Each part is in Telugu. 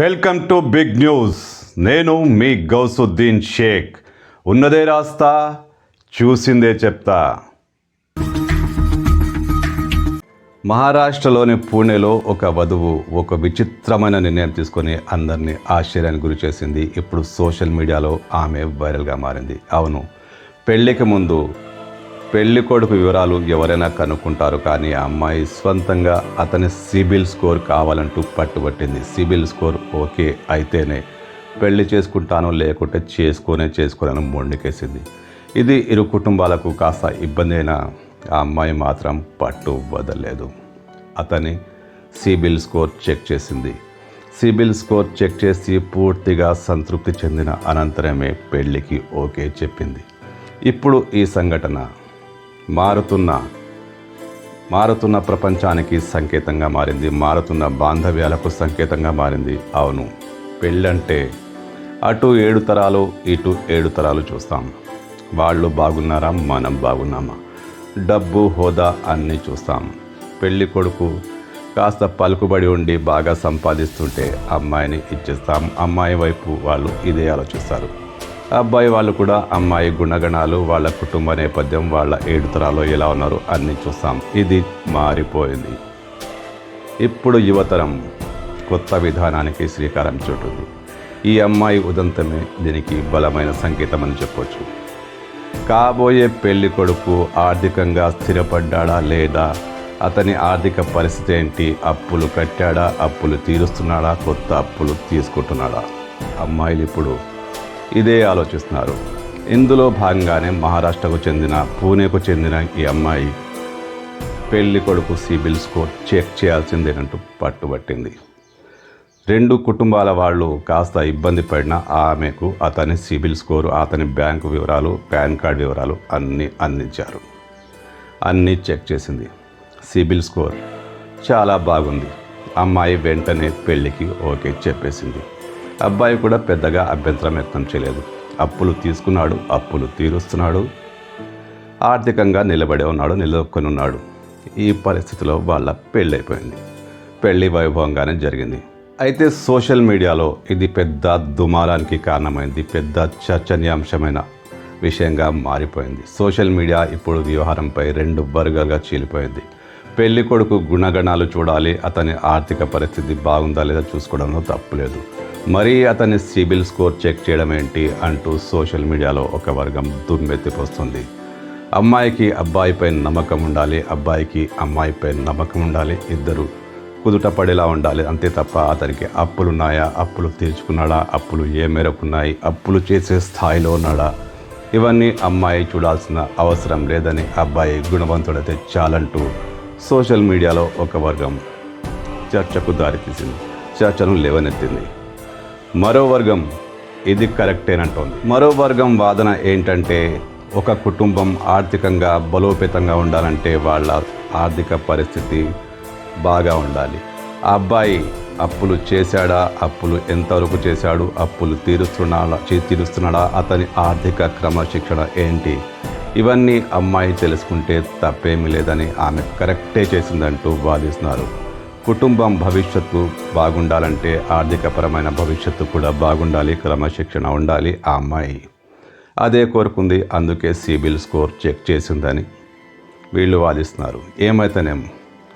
Welcome to big news. నేను మీ గౌసుద్దీన్ షేక్. ఉన్నదే రాస్తా చూసిందే చెప్తా. మహారాష్ట్రలోని పూణేలో ఒక వధువు ఒక విచిత్రమైన నిర్ణయం తీసుకొని అందరినీ ఆశ్చర్యానికి గురి చేసింది. ఇప్పుడు సోషల్ మీడియాలో ఆమె వైరల్గా మారింది. అవును పెళ్ళికి ముందు పెళ్ళి కొడుకు వివరాలు ఎవరైనా కనుక్కుంటారు కానీ ఆ అమ్మాయి స్వంతంగా అతని సిబిల్ స్కోర్ కావాలంటూ పట్టుబట్టింది. సిబిల్ స్కోర్ ఓకే అయితేనే పెళ్ళి చేసుకుంటాను లేకుంటే చేసుకునే చేసుకోనని మొండికేసింది. ఇది ఇరు కుటుంబాలకు కాస్త ఇబ్బంది అయినా ఆ అమ్మాయి మాత్రం పట్టు వదలలేదు. అతని సిబిల్ స్కోర్ చెక్ చేసింది. సిబిల్ స్కోర్ చెక్ చేసి పూర్తిగా సంతృప్తి చెందిన అనంతరమే పెళ్ళికి ఓకే చెప్పింది. ఇప్పుడు ఈ సంఘటన మారుతున్న మారుతున్న ప్రపంచానికి సంకేతంగా మారింది. మారుతున్న బాంధవ్యాలకు సంకేతంగా మారింది. అవును పెళ్ళంటే అటు ఏడు తరాలు ఇటు ఏడు తరాలు చూస్తాం. వాళ్ళు బాగున్నారా? మనం బాగున్నామా? డబ్బు హోదా అన్నీ చూస్తాం. పెళ్ళి కొడుకు కాస్త పలుకుబడి ఉండి బాగా సంపాదిస్తుంటే అమ్మాయిని ఇచ్చేస్తాం. అమ్మాయి వైపు వాళ్ళు ఇదే ఆలోచిస్తారు. అబ్బాయి వాళ్ళు కూడా అమ్మాయి గుణగణాలు వాళ్ళ కుటుంబ నేపథ్యం వాళ్ళ ఏడుతరాలో ఎలా ఉన్నారు అన్ని చూస్తాం. ఇది మారిపోయింది. ఇప్పుడు యువతరం కొత్త విధానానికి శ్రీకారం చుట్టుంది. ఈ అమ్మాయి ఉదంతమే దీనికి బలమైన సంకేతం అని చెప్పొచ్చు. కాబోయే పెళ్ళి కొడుకు ఆర్థికంగా స్థిరపడ్డాడా లేదా? అతని ఆర్థిక పరిస్థితి ఏంటి? అప్పులు కట్టాడా? అప్పులు తీరుస్తున్నాడా? కొత్త అప్పులు తీసుకుంటున్నాడా? అమ్మాయిలు ఇప్పుడు ఇదే ఆలోచిస్తున్నారు. ఇందులో భాగంగానే మహారాష్ట్రకు చెందిన పూణేకు చెందిన ఈ అమ్మాయి పెళ్ళి కొడుకు సిబిల్ స్కోర్ చెక్ చేయాల్సిందేనంటూ పట్టుబట్టింది. రెండు కుటుంబాల వాళ్ళు కాస్త ఇబ్బంది పడిన ఆమెకు అతని సిబిల్ స్కోరు అతని బ్యాంకు వివరాలు పాన్ కార్డ్ వివరాలు అన్నీ అందించారు. అన్నీ చెక్ చేసింది. సిబిల్ స్కోర్ చాలా బాగుంది. అమ్మాయి వెంటనే పెళ్ళికి ఓకే చెప్పేసింది. అబ్బాయి కూడా పెద్దగా అభ్యంతరం వ్యక్తం చేయలేదు. అప్పులు తీసుకున్నాడు అప్పులు తీరుస్తున్నాడు. ఆర్థికంగా నిలబడే ఉన్నాడు నిలదొక్కుని ఉన్నాడు. ఈ పరిస్థితిలో వాళ్ళ పెళ్ళైపోయింది. పెళ్ళి వైభవంగానే జరిగింది. అయితే సోషల్ మీడియాలో ఇది పెద్ద దుమారానికి కారణమైంది పెద్ద చర్చనీయాంశమైన విషయంగా మారిపోయింది. సోషల్ మీడియా ఇప్పుడు వ్యవహారంపై రెండు వర్గాలుగా చీలిపోయింది. పెళ్ళి కొడుకు గుణగణాలు చూడాలి అతని ఆర్థిక పరిస్థితి బాగుందా లేదా చూసుకోవడంలో తప్పులేదు మరీ అతని సిబిల్ స్కోర్ చెక్ చేయడం ఏంటి అంటూ సోషల్ మీడియాలో ఒక వర్గం దుమ్మెత్తిపోస్తుంది అమ్మాయికి అబ్బాయిపై నమ్మకం ఉండాలి అబ్బాయికి అమ్మాయిపై నమ్మకం ఉండాలి ఇద్దరు కుదుట పడేలా ఉండాలి. అంతే తప్ప అతనికి అప్పులున్నాయా అప్పులు తీర్చుకున్నాడా అప్పులు ఏ మేరకు ఉన్నాయి అప్పులు చేసే స్థాయిలో ఉన్నాడా? ఇవన్నీ అమ్మాయి చూడాల్సిన అవసరం లేదని అబ్బాయి గుణవంతుడైతే చాలంటూ సోషల్ మీడియాలో ఒక వర్గం చర్చకు దారితీసింది. చర్చను లేవనెత్తింది. మరో వర్గం ఇది కరెక్టేనంటోంది. మరో వర్గం వాదన ఏంటంటే ఒక కుటుంబం ఆర్థికంగా బలోపేతంగా ఉండాలంటే వాళ్ళ ఆర్థిక పరిస్థితి బాగా ఉండాలి. ఆ అబ్బాయి అప్పులు చేశాడా? అప్పులు ఎంతవరకు చేశాడు? అప్పులు తీరుస్తున్నాడా? చే- తీరుస్తున్నాడా? అతని ఆర్థిక క్రమశిక్షణ ఏంటి? ఇవన్నీ అమ్మాయి తెలుసుకుంటే తప్పేమీ లేదని ఆమె కరెక్టే చేసిందంటూ వాదిస్తున్నారు. కుటుంబం భవిష్యత్తు బాగుండాలంటే ఆర్థికపరమైన భవిష్యత్తు కూడా బాగుండాలి క్రమశిక్షణ ఉండాలి. ఆ అమ్మాయి అదే కోరుకుంది. అందుకే సిబిల్ స్కోర్ చెక్ చేసిందని వీళ్ళు వాదిస్తున్నారు. ఏమైతేనేం?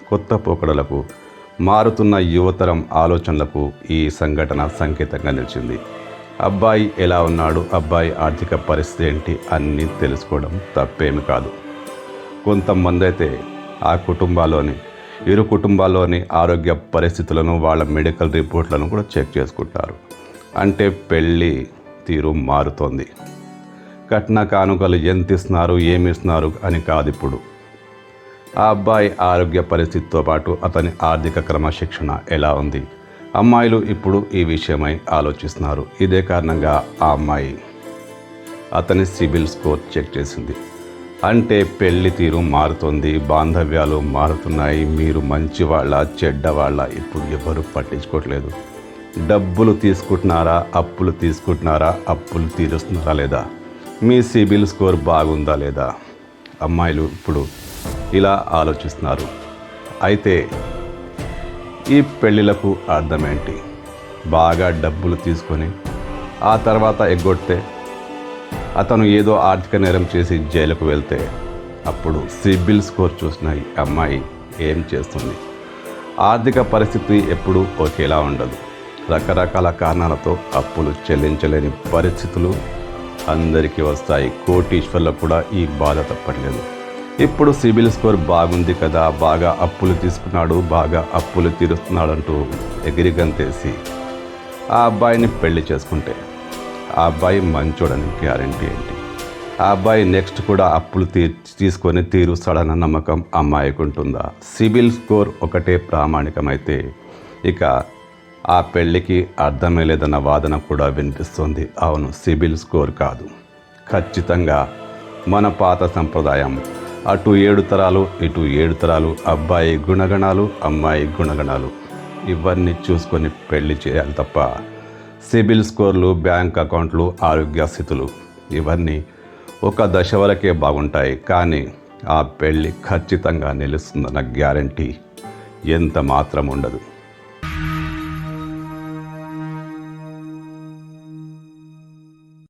కొత్త పోకడలకు మారుతున్న యువతరం ఆలోచనలకు ఈ సంఘటన సంకేతంగా నిలిచింది. అబ్బాయి ఎలా ఉన్నాడు? అబ్బాయి ఆర్థిక పరిస్థితి ఏంటి? అన్నీ తెలుసుకోవడం తప్పేమి కాదు. కొంతమంది అయితే ఆ కుటుంబాల్లోని ఇరు కుటుంబాల్లోని ఆరోగ్య పరిస్థితులను వాళ్ళ మెడికల్ రిపోర్ట్లను కూడా చెక్ చేసుకుంటారు. అంటే పెళ్ళి తీరు మారుతోంది. కట్న కానుకలు ఎంత ఇస్తున్నారు ఏమి ఇస్తున్నారు అని కాదు ఇప్పుడు. ఆ అబ్బాయి ఆరోగ్య పరిస్థితితో పాటు అతని ఆర్థిక క్రమశిక్షణ ఎలా ఉంది? అమ్మాయిలు ఇప్పుడు ఈ విషయమై ఆలోచిస్తున్నారు. ఇదే కారణంగా ఆ అమ్మాయి అతని సిబిల్ స్కోర్ చెక్ చేసింది. అంటే పెళ్ళి తీరు మారుతుంది బాంధవ్యాలు మారుతున్నాయి మీరు మంచి వాళ్ళ చెడ్డ వాళ్ళ ఇప్పుడు ఎవరు పట్టించుకోవట్లేదు. డబ్బులు తీసుకుంటున్నారా అప్పులు తీసుకుంటున్నారా అప్పులు తీరుస్తున్నారా లేదా? మీ సిబిల్ స్కోర్ బాగుందా లేదా? అమ్మాయిలు ఇప్పుడు ఇలా ఆలోచిస్తున్నారు. అయితే ఈ పెళ్ళిళ్ళకు అర్థమేంటి? బాగా డబ్బులు తీసుకొని ఆ తర్వాత ఎగ్గొడితే అతను ఏదో ఆర్థిక నేరం చేసి జైలుకు వెళ్తే అప్పుడు సిబిల్ స్కోర్ చూసిన ఈ అమ్మాయి ఏం చేస్తుంది? ఆర్థిక పరిస్థితి ఎప్పుడూ ఒకేలా ఉండదు. రకరకాల కారణాలతో అప్పులు చెల్లించలేని పరిస్థితులు అందరికీ వస్తాయి. కోటీశ్వర్లకు కూడా ఈ బాధ తప్పట్లేదు. ఇప్పుడు సిబిల్ స్కోర్ బాగుంది కదా బాగా అప్పులు తీసుకున్నాడు బాగా అప్పులు తీరుస్తున్నాడు అంటూ ఆ అబ్బాయిని పెళ్ళి చేసుకుంటే ఆ అబ్బాయి మంచోడని గ్యారంటీ ఏంటి? ఆ అబ్బాయి నెక్స్ట్ కూడా అప్పులు తీ తీసుకొని తీరుస్తాడన్న నమ్మకం అమ్మాయికి ఉంటుందా? సిబిల్ స్కోర్ ఒకటే ప్రామాణికమైతే ఇక ఆ పెళ్ళికి అర్థమే లేదన్న వాదన కూడా వినిపిస్తుంది. అవును సిబిల్ స్కోర్ కాదు. ఖచ్చితంగా మన పాత సంప్రదాయం. అటు ఏడు తరాలు ఇటు ఏడు తరాలు అబ్బాయి గుణగణాలు అమ్మాయి గుణగణాలు. ఇవన్నీ చూసుకొని పెళ్ళి చేయాలి తప్ప సిబిల్ స్కోర్లు బ్యాంక్ అకౌంట్లు ఆరోగ్య స్థితులు ఇవన్నీ ఒక దశ వరకే బాగుంటాయి. కానీ ఆ పెళ్ళి ఖచ్చితంగా నిలుస్తుందన్న గ్యారంటీ ఎంత మాత్రం ఉండదు.